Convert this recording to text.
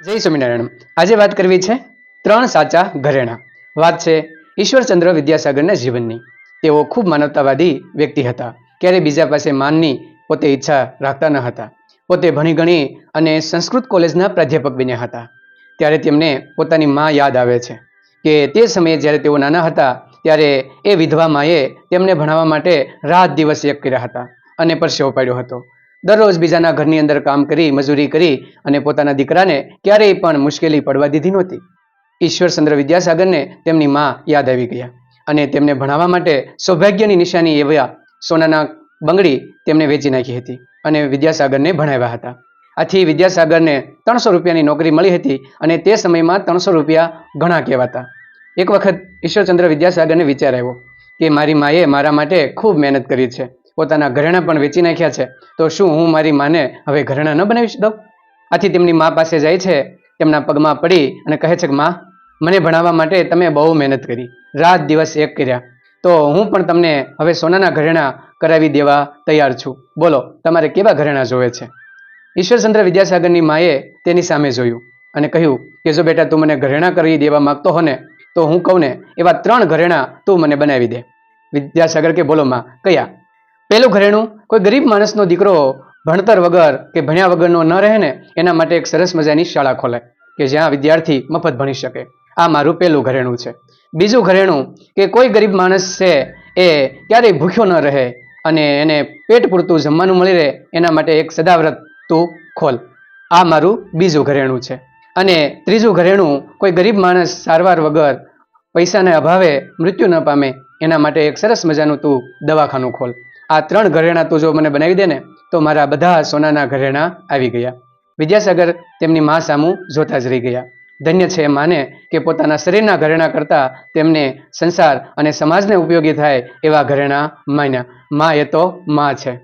જય સ્વામિનારાયણ. આજે વાત કરવી છે ત્રણ સાચા ઘરેણા. વાત છે ઈશ્વરચંદ્ર વિદ્યાસાગરના જીવનની. તેઓ ખૂબ માનવતાવાદી વ્યક્તિ હતા. ક્યારેય બીજા પાસે માનની પોતે ઈચ્છા રાખતા ન હતા. પોતે ભણી ગણી અને સંસ્કૃત કોલેજના પ્રાધ્યાપક બન્યા હતા. ત્યારે તેમને પોતાની મા યાદ આવે છે કે તે સમયે જ્યારે તેઓ નાના હતા ત્યારે એ વિધવા માએ તેમને ભણાવવા માટે રાત દિવસ એક કર્યા હતા અને પરસેવો પાડ્યો હતો. દરરોજ બીજાના ઘરની અંદર કામ કરી, મજૂરી કરી અને પોતાના દીકરાને ક્યારેય પણ મુશ્કેલી પડવા દીધી નહોતી. ઈશ્વરચંદ્ર વિદ્યાસાગરને તેમની મા યાદ આવી ગયા અને તેમને ભણાવવા માટે સૌભાગ્યની નિશાની એવા સોનાના બંગડી તેમને વેચી નાખી હતી અને વિદ્યાસાગરને ભણાવ્યા હતા. આથી વિદ્યાસાગરને ત્રણસો રૂપિયાની નોકરી મળી હતી અને તે સમયમાં ત્રણસો રૂપિયા ઘણા કહેવાતા. એક વખત ઈશ્વરચંદ્ર વિદ્યાસાગરને વિચાર આવ્યો કે મારી માએ મારા માટે ખૂબ મહેનત કરી છે. પોતાના ઘરેણાં પણ વેચી નાખ્યા છે. તો શું હું મારી માને હવે ઘરેણાં ન બનાવી દઉં. આથી તેમની મા પાસે જાય છે, તેમના પગમાં પડી અને કહે છે કે, મા, મને ભણાવવા માટે તમે બહુ મહેનત કરી. રાત દિવસ એક કર્યા. તો હું પણ તમને હવે સોનાના ઘરેણાં કરાવી દેવા તૈયાર છું. બોલો, તમારે કેવા ઘરેણાં જોવે છે? ઈશ્વરચંદ્ર વિદ્યાસાગરની માએ તેની સામે જોયું અને કહ્યું કે જો બેટા, તું મને ઘરેણાં કરી દેવા માગતો હો ને તો હું કહું ને, એવા ત્રણ ઘરેણાં તું મને બનાવી દે. વિદ્યાસાગર કે, બોલો, માં, કયા? પહેલું ઘરેણું, કોઈ ગરીબ માણસનો દીકરો ભણતર વગર કે ભણ્યા વગરનો ન રહે ને, એના માટે એક સરસ મજાની શાળા ખોલે કે જ્યાં વિદ્યાર્થી મફત ભણી શકે. આ મારું પહેલું ઘરેણું છે. બીજું ઘરેણું કે કોઈ ગરીબ માણસ છે, એ ક્યારેય ભૂખ્યો ન રહે અને એને પેટ પૂરતું જમવાનું મળી રહે, એના માટે એક સદાવ્રત તું ખોલ. આ મારું બીજું ઘરેણું છે. અને ત્રીજું ઘરેણું, કોઈ ગરીબ માણસ સારવાર વગર પૈસાના અભાવે મૃત્યુ ન પામે, એના માટે એક સરસ મજાનું તું દવાખાનું ખોલ. આ ત્રણ ઘરેણાં તું જો મને બનાવી દે ને, તો મારા બધા સોનાના ઘરેણાં આવી ગયા. વિદ્યાસાગર તેમની મા સામું જોતા જ રહી ગયા. ધન્ય છે માને કે પોતાના શરીરના ઘરેણાં કરતાં તેમને સંસાર અને સમાજને ઉપયોગી થાય એવા ઘરેણાં માન્યા. મા એ તો મા છે.